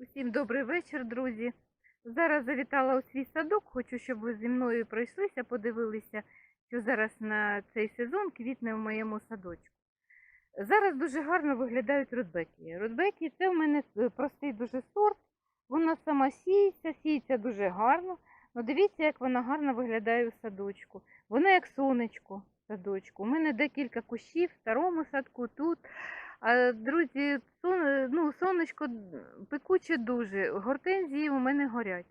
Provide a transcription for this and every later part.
Усім добрий вечір, друзі. Зараз завітала у свій садок. Хочу, щоб ви зі мною пройшлися, подивилися, що зараз на цей сезон квітне в моєму садочку. Зараз дуже гарно виглядають рудбеки. Рудбеки це в мене простий дуже сорт. Вона сама сіється, сіється дуже гарно. Ну, дивіться, як вона гарно виглядає у садочку. Вона як сонечко садочку. У мене декілька кущів в старому садку тут. А, друзі, сон, ну, сонечко пекуче дуже. Гортензії у мене горять.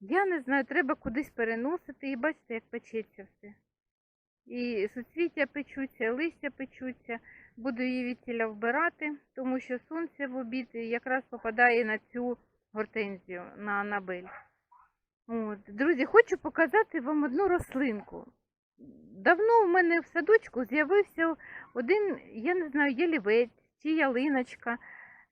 Я не знаю, треба кудись переносити і бачите, як печеться все. І суцвіття печуться, листя печуться. Буду її відтіля вбирати, тому що сонце в обід якраз попадає на цю гортензію, на анабель. От. Друзі, хочу показати вам одну рослинку. Давно в мене в садочку з'явився один, я не знаю, ялівець чи ялиночка.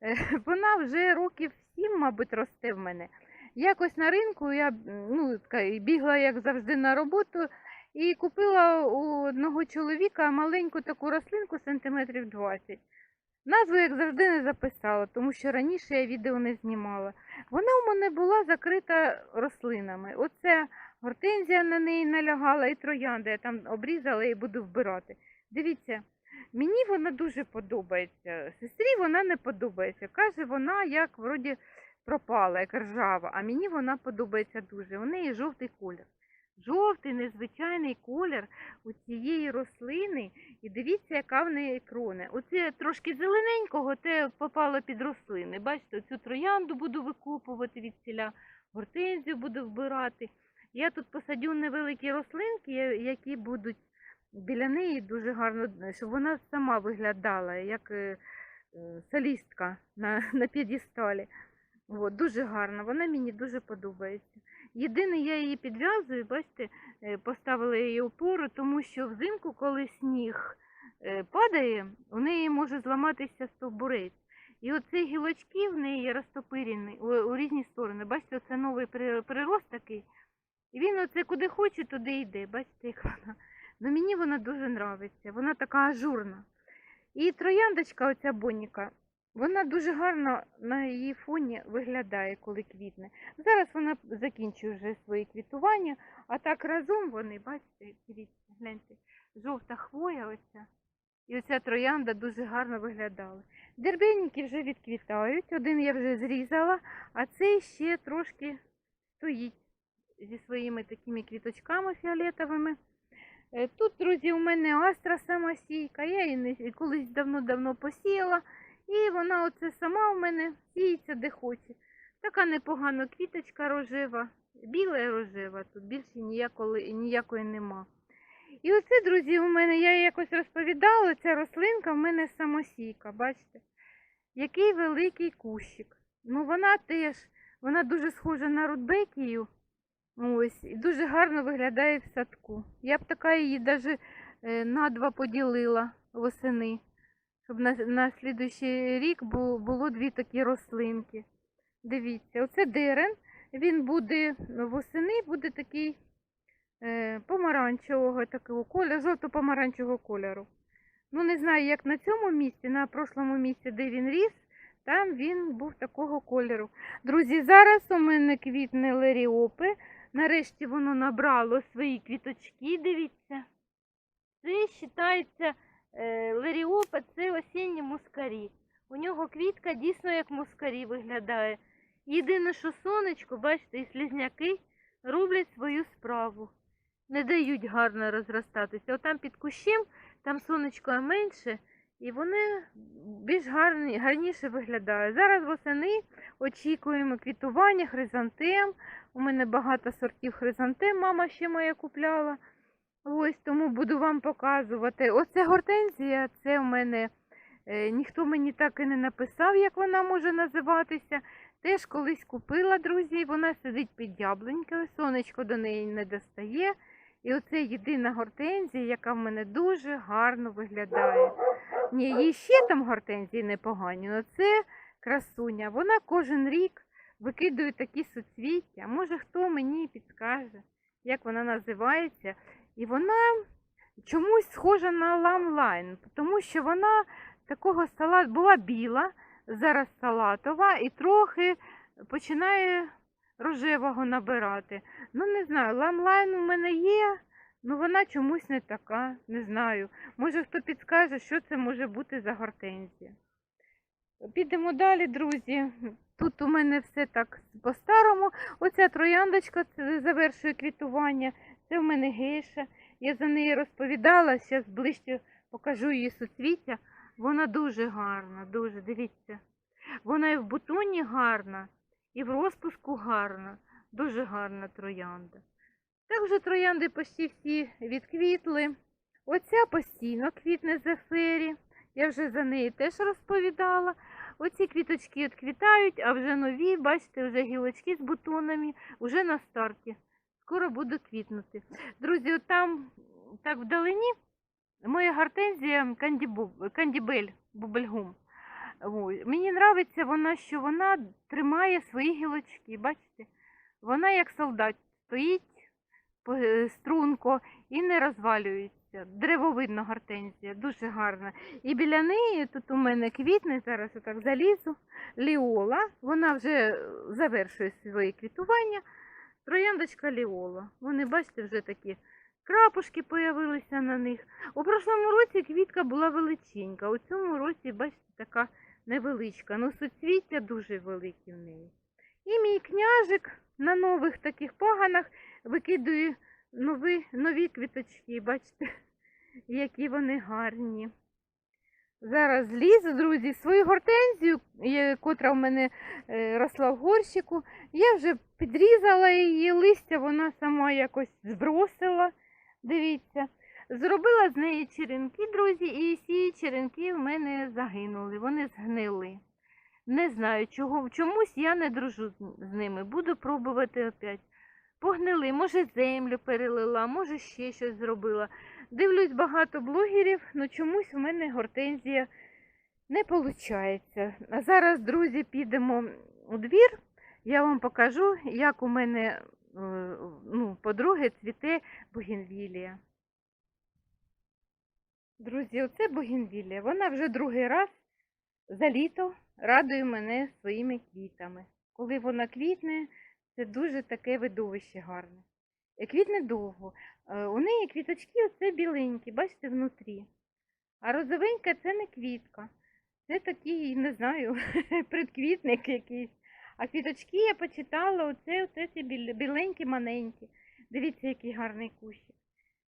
Е, Вона вже років сім, мабуть, росте в мене. Якось на ринку я ну, бігла, як завжди, на роботу і купила у одного чоловіка маленьку таку рослинку сантиметрів 20. Назву, як завжди, не записала, тому що раніше я відео не знімала. Вона у мене була закрита рослинами. Оце гортензія на неї налягала і троянда. Я там обрізала і буду вбирати. Дивіться, мені вона дуже подобається. Сестрі вона не подобається. Каже, вона як вроді пропала, як ржава, а мені вона подобається дуже. У неї жовтий колір. Жовтий незвичайний колір у цієї рослини. І дивіться, яка в неї крона. Оце трошки зелененького, те попало під рослини. Бачите, цю троянду буду викопувати від ціля, гортензію буду вбирати. Я тут посадю невеликі рослинки, які будуть біля неї дуже гарно, щоб вона сама виглядала, як е, е, солістка на, на п'єдесталі. От, дуже гарно, вона мені дуже подобається. Єдине, я її підв'язую, бачите, е, поставила її опору, тому що взимку, коли сніг е, падає, у неї може зламатися стовбурець. І оці гілочки в неї розтопирені у, у різні сторони. Бачите, це новий прирост такий. І він оце куди хоче, туди йде. Бачите, як вона. Ну мені вона дуже нравиться. Вона така ажурна. І трояндочка, оця боніка, вона дуже гарно на її фоні виглядає, коли квітне. Зараз вона закінчує вже свої квітування, а так разом вони, бачите, дивіться, гляньте, жовта хвоя оця. І оця троянда дуже гарно виглядала. Дербеніки вже відквітають, один я вже зрізала, а цей ще трошки стоїть зі своїми такими квіточками фіолетовими. Е, Тут, друзі, у мене астра самосійка, я її колись давно-давно посіяла, і вона оце сама у мене сіється де хоче. Така непогана квіточка рожева, біла рожева, тут більше ніякої, ніякої нема. І оце, друзі, у мене, я якось розповідала, ця рослинка в мене самосійка, бачите? Який великий кущик. Ну вона теж, вона дуже схожа на рудбекію. Ось, і дуже гарно виглядає в садку. Я б така її навіть на два поділила восени, щоб на, на слідуючий рік було дві такі рослинки. Дивіться, оце дерен, він буде восени, буде такий е, помаранчевого такого кольору, жовто-помаранчевого кольору. Ну, не знаю, як на цьому місці, на прошлому місці, де він ріс, там він був такого кольору. Друзі, зараз у мене квітне леріопи. Нарешті воно набрало свої квіточки, дивіться. Це вважається е, леріопа, це осінні мускарі. У нього квітка дійсно як мускарі виглядає. Єдине, що сонечко, бачите, і слізняки роблять свою справу. Не дають гарно розростатися. Отам під кущем, там сонечко менше, і вони більш гарні, гарніше виглядають. Зараз восени очікуємо квітування хризантем. У мене багато сортів хризантем, мама ще моя купляла. Ось тому буду вам показувати. Оце гортензія, це у мене е, ніхто мені так і не написав, як вона може називатися. Теж колись купила, друзі, вона сидить під яблунькою, сонечко до неї не достає. І оце єдина гортензія, яка в мене дуже гарно виглядає. Ні, їй ще там гортензії непогані, але це красуня. Вона кожен рік викидує такі суцвіття. Може, хто мені підскаже, як вона називається. І вона чомусь схожа на ламлайн, тому що вона такого салат була біла, зараз салатова і трохи починає рожевого набирати. Ну, не знаю, ламлайн у мене є, ну вона чомусь не така, не знаю. Може хто підскаже, що це може бути за гортензія. Підемо далі, друзі. Тут у мене все так по-старому. Оця трояндочка завершує квітування. Це в мене гейша. Я за неї розповідала, зараз ближче покажу її суцвіття. Вона дуже гарна, дуже, дивіться. Вона і в бутоні гарна, і в розпуску гарна. Дуже гарна троянда. Так вже троянди почти всі відквітли. Оця постійно квітне зефері. Я вже за неї теж розповідала. Оці квіточки відквітають, а вже нові, бачите, вже гілочки з бутонами, вже на старті. Скоро буду квітнути. Друзі, от там так вдалині моя гортензія кандібель, бубельгум. Мені подобається вона, що вона тримає свої гілочки. Бачите? Вона як солдат стоїть е, струнко і не розвалюється. Древовидна гортензія, дуже гарна. І біля неї тут у мене квітне, зараз я так залізу, ліола. Вона вже е, завершує своє квітування. Трояндочка ліола. Вони, бачите, вже такі крапушки появилися на них. У прошлому році квітка була величенька, у цьому році, бачите, така невеличка. Ну, суцвіття дуже великі в неї. І мій княжик на нових таких поганах викидує нові, нові квіточки. Бачите, які вони гарні. Зараз лізу, друзі, свою гортензію, котра в мене е, росла в горщику. Я вже підрізала її листя, вона сама якось збросила. Дивіться. Зробила з неї черенки, друзі, і всі черенки в мене загинули, вони згнили. Не знаю, чого, чомусь я не дружу з- ними. Буду пробувати опять. Погнили, може землю перелила, може ще щось зробила. Дивлюсь багато блогерів, але чомусь в мене гортензія не виходить. А зараз, друзі, підемо у двір. Я вам покажу, як у мене, е, ну, по-друге, цвіте бугенвілія. Друзі, оце бугенвілія. Вона вже другий раз за літо радує мене своїми квітами. Коли вона квітне, це дуже таке видовище гарне. Е, Квітне довго. Е, У неї квіточки оце біленькі, бачите, внутрі. А розовенька це не квітка. Це такий, не знаю, предквітник якийсь. А квіточки я почитала, оце, оце ці біленькі, маленькі. Дивіться, який гарний кущик.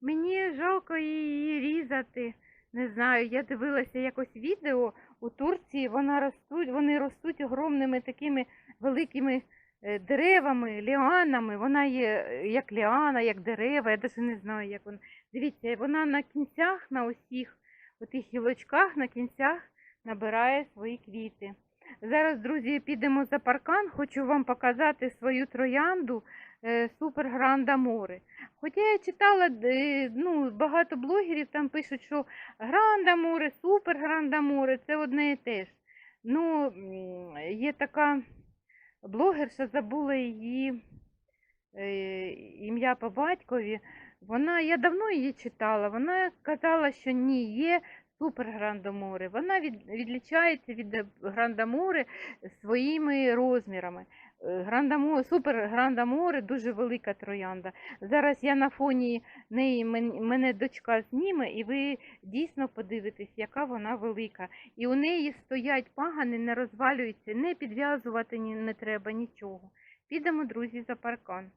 Мені жалко її різати. Не знаю, я дивилася якось відео у Турції, вона ростуть, вони ростуть огромними такими великими е, деревами, ліанами. Вона є е, як ліана, як дерева, я навіть не знаю, як вона. Дивіться, вона на кінцях, на усіх отих гілочках, на кінцях набирає свої квіти. Зараз, друзі, підемо за паркан. Хочу вам показати свою троянду Супер Гранда Море. Хоча я читала, е, ну, багато блогерів там пишуть, що Гранда Море, Супер Гранда Море це одне і те ж. Ну, є така блогерша, забула її е, ім'я по батькові. Вона, я давно її читала, вона казала, що ні, є супер Грандоморе. Вона від, відлічається від е, своїми розмірами. Е, Грандаморе, супер Грандаморе дуже велика троянда. Зараз я на фоні неї мен- мене дочка зніме, і ви дійсно подивитесь, яка вона велика. І у неї стоять пагани, не розвалюються, не підв'язувати не треба нічого. Підемо, друзі, за паркан.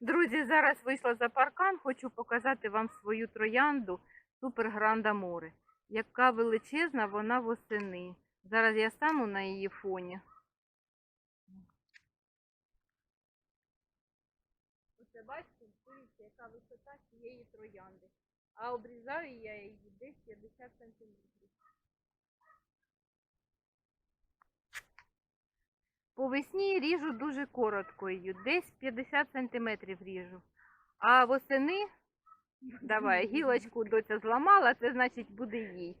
Друзі, зараз вийшла за паркан, хочу показати вам свою троянду Супер Гранда Море. Яка величезна вона восени. Зараз я стану на її фоні. Оце бачите, дивіться, яка висота цієї троянди. А обрізаю я її десь 50 сантиметрів. По весні ріжу дуже коротко її, десь 50 сантиметрів ріжу. А восени, давай, гілочку доця зламала, це значить буде їй.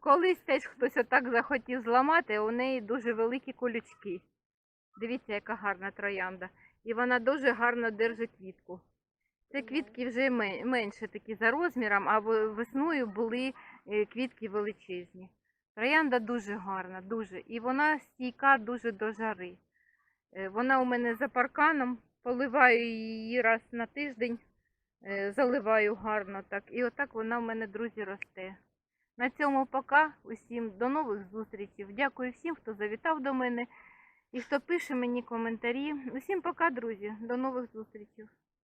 Колись теж хтось отак захотів зламати, у неї дуже великі колючки. Дивіться, яка гарна троянда. І вона дуже гарно держить квітку. Це квітки вже менше такі за розміром, а весною були е, квітки величезні. Троянда дуже гарна, дуже. І вона стійка дуже до жари. Е, Вона у мене за парканом, поливаю її раз на тиждень, заливаю гарно так. І отак вона в мене, друзі, росте. На цьому пока. Усім до нових зустрічей. Дякую всім, хто завітав до мене і хто пише мені коментарі. Усім пока, друзі. До нових зустрічей.